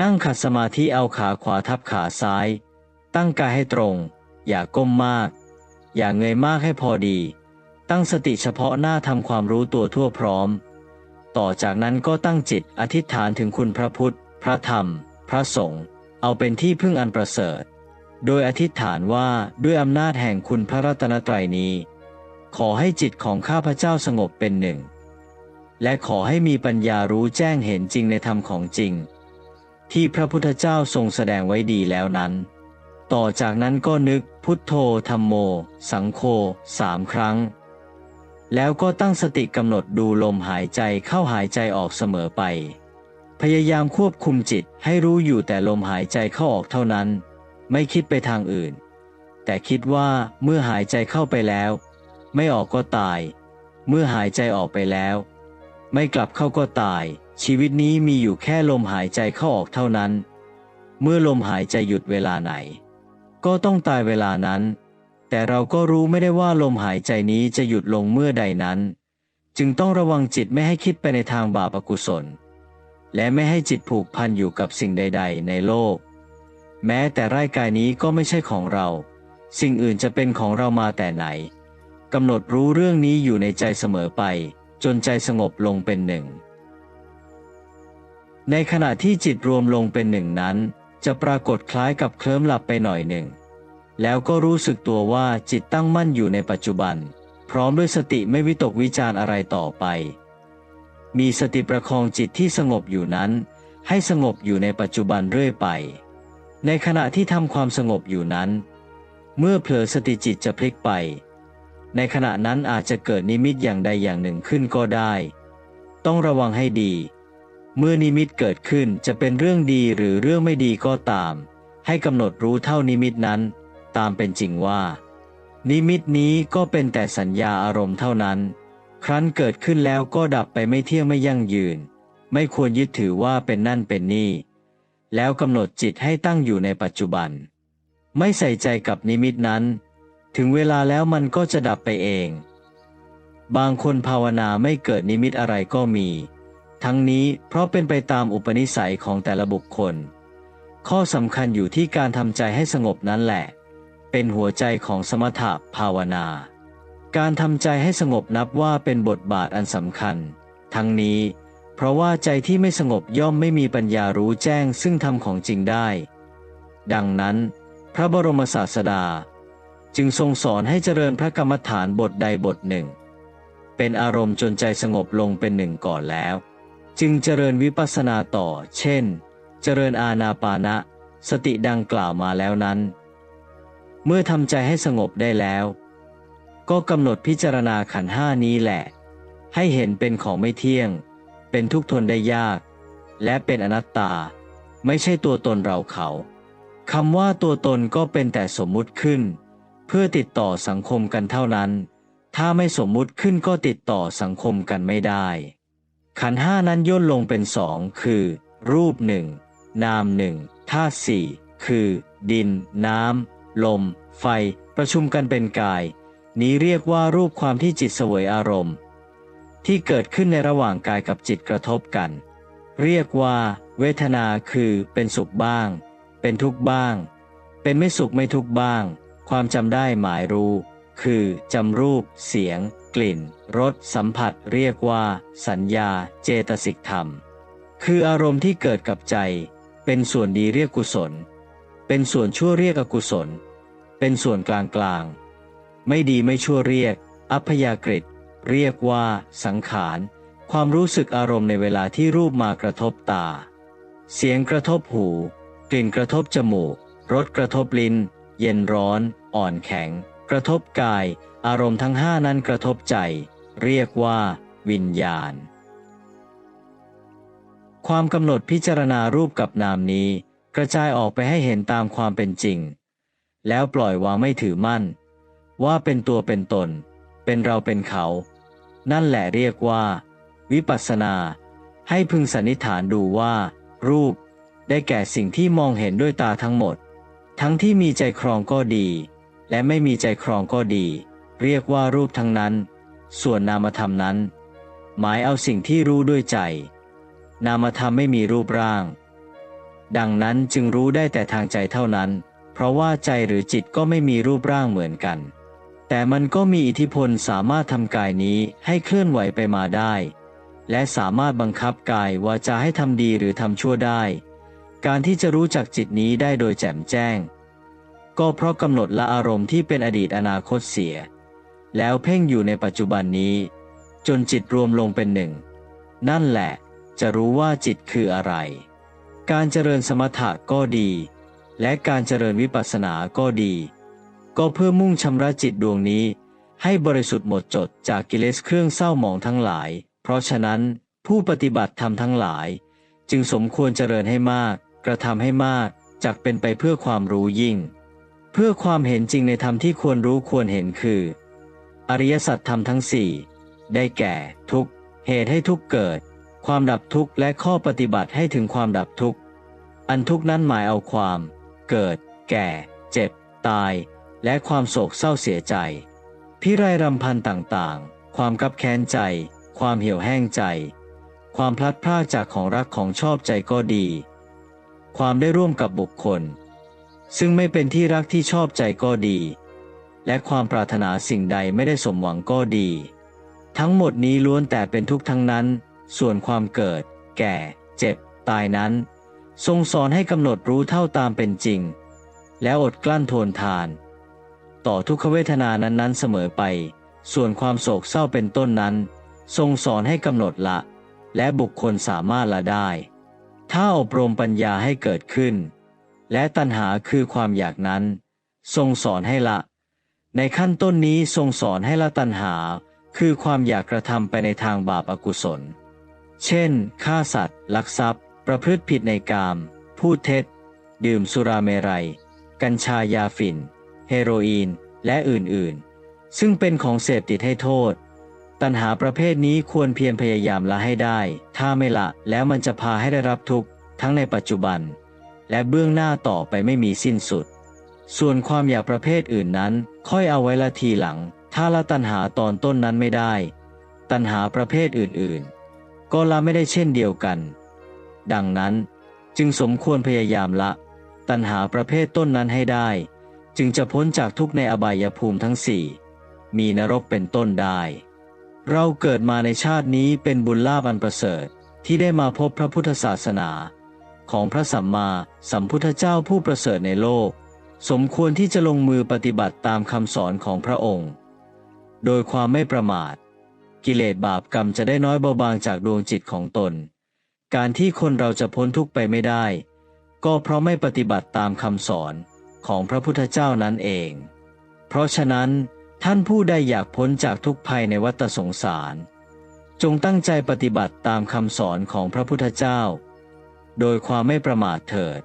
นั่งขัดสมาธิเอาขาขวาทับขาซ้าย ตั้งกายให้ตรง อย่าก้มมาก อย่าเงยมากให้พอดี ตั้งสติเฉพาะหน้าทำความรู้ตัวทั่วพร้อม ต่อจากนั้นก็ตั้งจิตอธิษฐานถึงคุณพระพุทธ พระธรรม พระสงฆ์เอาเป็นที่พึ่งอันประเสริฐ โดยอธิษฐานว่าด้วยอำนาจแห่งคุณพระรัตนตรัยนี้ ขอให้จิตของข้าพเจ้าสงบเป็นหนึ่ง และขอให้มีปัญญารู้แจ้งเห็นจริงในธรรมของจริง ที่พระพุทธเจ้าทรงแสดงไว้ดีแล้วนั้น ต่อจากนั้นก็นึกพุทโธธรรมโม สังโฆสามครั้ง แล้วก็ตั้งสติกำหนดดูลมหายใจเข้าหายใจออกเสมอไป พยายามควบคุมจิตให้รู้อยู่แต่ลมหายใจเข้าออกเท่านั้น ไม่คิดไปทางอื่น แต่คิดว่าเมื่อหายใจเข้าไปแล้ว ไม่ออกก็ตาย เมื่อหายใจออกไปแล้ว ไม่กลับเข้าก็ตาย ชีวิตนี้มีอยู่แค่ลมหายใจเข้าออกเท่านั้น เมื่อลมหายใจหยุดเวลาไหน ก็ต้องตายเวลานั้น แต่เราก็รู้ไม่ได้ว่าลมหายใจนี้จะหยุดลงเมื่อใดนั้น จึงต้องระวังจิตไม่ให้คิดไปในทางบาปอกุศล และไม่ให้จิตผูกพันอยู่กับสิ่งใด ๆ ในโลก แม้แต่ร่างกายนี้ก็ไม่ใช่ของเรา สิ่งอื่นจะเป็นของเรามาแต่ไหนกำหนดรู้เรื่องนี้อยู่ในใจเสมอไป จนใจสงบลงเป็นหนึ่ง ในขณะที่จิตรวมลงเป็นหนึ่งนั้น จะปรากฏคล้ายกับเคลิ้มหลับไปหน่อยหนึ่ง แล้วก็รู้สึกตัวว่าจิตตั้งมั่นอยู่ในปัจจุบัน พร้อมด้วยสติไม่วิตกวิจารอะไรต่อไป มีสติประคองจิตที่สงบอยู่นั้น ให้สงบอยู่ในปัจจุบันเรื่อยไป ในขณะที่ทำความสงบอยู่นั้น เมื่อเผลอสติจิตจะพลิกไป ในขณะนั้นอาจจะเกิดนิมิตอย่างใดอย่างหนึ่งขึ้นก็ได้ ต้องระวังให้ดี เมื่อนิมิตเกิดขึ้นจะเป็นเรื่องดีหรือเรื่องไม่ดีก็ตาม ให้กำหนดรู้เท่านิมิตนั้น ตามเป็นจริงว่า นิมิตนี้ก็เป็นแต่สัญญาอารมณ์เท่านั้น ครั้นเกิดขึ้นแล้วก็ดับไปไม่เที่ยงไม่ยั่งยืน ไม่ควรยึดถือว่าเป็นนั่นเป็นนี่ แล้วกำหนดจิตให้ตั้งอยู่ในปัจจุบัน ไม่ใส่ใจกับนิมิตนั้น ถึงเวลาแล้วมันก็จะดับไปเอง บางคนภาวนาไม่เกิดนิมิตอะไรก็มี ทั้งนี้เพราะเป็นไปตามอุปนิสัยของแต่ละบุคคล ข้อสำคัญอยู่ที่การทำใจให้สงบนั่นแหละ เป็นหัวใจของสมถะภาวนา การทำใจให้สงบนับว่าเป็นบทบาทอันสำคัญ ทั้งนี้ เพราะว่าใจที่ไม่สงบย่อมไม่มีปัญญารู้แจ้งซึ่งทำของจริงได้ ดังนั้น พระบรมศาสดา จึงทรงสอนให้เจริญพระกรรมฐานบทใดบทหนึ่ง เป็นอารมณ์จนใจสงบลงเป็นหนึ่งก่อนแล้ว จึงเจริญวิปัสสนาต่อ เช่น เจริญอาณาปานะ สติดังกล่าวมาแล้วนั้น เมื่อทำใจให้สงบได้แล้ว ก็กำหนดพิจารณาขันห้านี้แหละ ให้เห็นเป็นของไม่เที่ยง เป็นทุกข์ทนได้ยาก และเป็นอนัตตา ไม่ใช่ตัวตนเราเขาคำว่าตัวตนก็เป็นแต่สมมุติขึ้น เพื่อติดต่อสังคมกันเท่านั้น ถ้าไม่สมมุติขึ้นก็ติดต่อสังคมกันไม่ได้ ขันห้านั้นย่นลงเป็นสองคือ รูปหนึ่งนามหนึ่งธาตุสี่คือ ดิน น้ำ ลม ไฟ ประชุมกันเป็นกาย นี้เรียกว่ารูปความที่จิตเสวยอารมณ์ ที่เกิดขึ้นในระหว่างกายกับจิตกระทบกัน เรียกว่า เวทนาคือเป็นสุขบ้าง เป็นทุกข์บ้าง เป็นไม่สุขไม่ทุกข์บ้าง ความจำได้หมายรู้ คือจำรูป เสียง กลิ่น รส สัมผัส เรียกว่า สัญญา เจตสิกธรรม คืออารมณ์ที่เกิดกับใจ เป็นส่วนดีเรียกกุศล เป็นส่วนชั่วเรียกอกุศล เป็นส่วนกลางกลาง ไม่ดีไม่ชั่วเรียก อัพยากฤิเรียกว่า สังขาร ความรู้สึกอารมณ์ในเวลาที่รูปมากระทบตา เสียงกระทบหู กลิ่นกระทบจมูก รสกระทบลิ้น เย็นร้อน อ่อนแข็ง กระทบกาย อารมณ์ทั้งห้านั้นกระทบใจ เรียกว่า วิญญาณ ความกำหนดพิจารณารูปกับนามนี้ กระจายออกไปให้เห็นตามความเป็นจริง แล้วปล่อยวางไม่ถือมั่น ว่าเป็นตัวเป็นตน เป็นเราเป็นเขา นั่นแหละเรียกว่า วิปัสสนา ให้พึงสันนิษฐานดูว่า รูป ได้แก่สิ่งที่มองเห็นด้วยตาทั้งหมด ทั้งที่มีใจครองก็ดี และไม่มีใจครองก็ดี เรียกว่ารูปทั้งนั้น ส่วนนามธรรมนั้น หมายเอาสิ่งที่รู้ด้วยใจ นามธรรมไม่มีรูปร่าง ดังนั้นจึงรู้ได้แต่ทางใจเท่านั้น เพราะว่าใจหรือจิตก็ไม่มีรูปร่างเหมือนกัน แต่มันก็มีอิทธิพลสามารถทำกายนี้ให้เคลื่อนไหวไปมาได้ และสามารถบังคับกายวาจาให้ทำดีหรือทำชั่วได้ การที่จะรู้จักจิตนี้ได้โดยแจ่มแจ้ง ก็เพราะกำหนดละอารมณ์ที่เป็นอดีตอนาคตเสีย แล้วเพ่งอยู่ในปัจจุบันนี้ จนจิตรวมลงเป็นหนึ่ง นั่นแหละจะรู้ว่าจิตคืออะไร การเจริญสมถะก็ดี และการเจริญวิปัสสนาก็ดี ก็เพื่อมุ่งชำระจิตดวงนี้ ให้บริสุทธิ์หมดจดจากกิเลสเครื่องเศร้าหมองทั้งหลาย เพราะฉะนั้นผู้ปฏิบัติธรรมทั้งหลาย จึงสมควรเจริญให้มาก กระทำให้มาก จักเป็นไปเพื่อความรู้ยิ่ง เพื่อความเห็นจริงในธรรมที่ควรรู้ควรเห็นคือ อริยสัจธรรมทั้งสี่ได้แก่ ทุกเหตุให้ทุกเกิด ความดับทุกข์และข้อปฏิบัติให้ถึงความดับทุกข์อันทุกนั้นหมายเอาความ เกิด แก่ เจ็บ ตาย และความโศกเศร้าเสียใจ พิไรรำพันต่างๆ ความกับแค้นใจ ความเหี่ยวแห้งใจ ความพลัดพรากจากของรักของชอบใจก็ดี ความได้ร่วมกับบุคคล ซึ่งไม่เป็นที่รักที่ชอบใจก็ดี และความปรารถนาสิ่งใดไม่ได้สมหวังก็ดี ทั้งหมดนี้ล้วนแต่เป็นทุกข์ทั้งนั้น ส่วนความเกิด แก่ เจ็บ ตายนั้น ทรงสอนให้กำหนดรู้เท่าตามเป็นจริง แล้วอดกลั้นทนทาน ต่อทุกขเวทนานั้นๆเสมอไป ส่วนความโศกเศร้าเป็นต้นนั้น ทรงสอนให้กำหนดละ และบุคคลสามารถละได้ ถ้าอบรมปัญญาให้เกิดขึ้น และตัณหาคือความอยากนั้น ทรงสอนให้ละ ในขั้นต้นนี้ทรงสอนให้ละตัณหา คือความอยากกระทำไปในทางบาปอากุศล เช่นฆ่าสัตว์ ลักทรัพย์ ประพฤติผิดในกาม พูดเท็จ ดื่มสุราเมรัย กัญชายาฝิ่น เฮโรอีน และอื่นๆ ซึ่งเป็นของเสพติดให้โทษ ตัณหาประเภทนี้ควรเพียรพยายามละให้ได้ ถ้าไม่ละแล้วมันจะพาให้ได้รับทุกข์ทั้งในปัจจุบัน และเบื้องหน้าต่อไปไม่มีสิ้นสุด ส่วนความอยากประเภทอื่นนั้น ค่อยเอาไว้ละทีหลัง ถ้าละตัณหาตอนต้นนั้นไม่ได้ ตัณหาประเภทอื่นๆ ก็ละไม่ได้เช่นเดียวกัน ดังนั้นจึงสมควรพยายามละ ตัณหาประเภทต้นนั้นให้ได้ จึงจะพ้นจากทุกในอบายภูมิทั้งสี่มีนรกเป็นต้นได้ เราเกิดมาในชาตินี้เป็นบุญลาภอันประเสริฐที่ได้มาพบพระพุทธศาสนา ของพระสัมมาสัมพุทธเจ้าผู้ประเสริฐในโลก สมควรที่จะลงมือปฏิบัติตามคำสอนของพระองค์ โดยความไม่ประมาท กิเลสบาปกรรมจะได้น้อยเบาบางจากดวงจิตของตน การที่คนเราจะพ้นทุกข์ไปไม่ได้ ก็เพราะไม่ปฏิบัติตามคำสอนของพระพุทธเจ้านั้นเอง เพราะฉะนั้นท่านผู้ใดอยากพ้นจากทุกภัยในวัฏสงสาร จงตั้งใจปฏิบัติตามคำสอนของพระพุทธเจ้า โดยความไม่ประมาทเถิด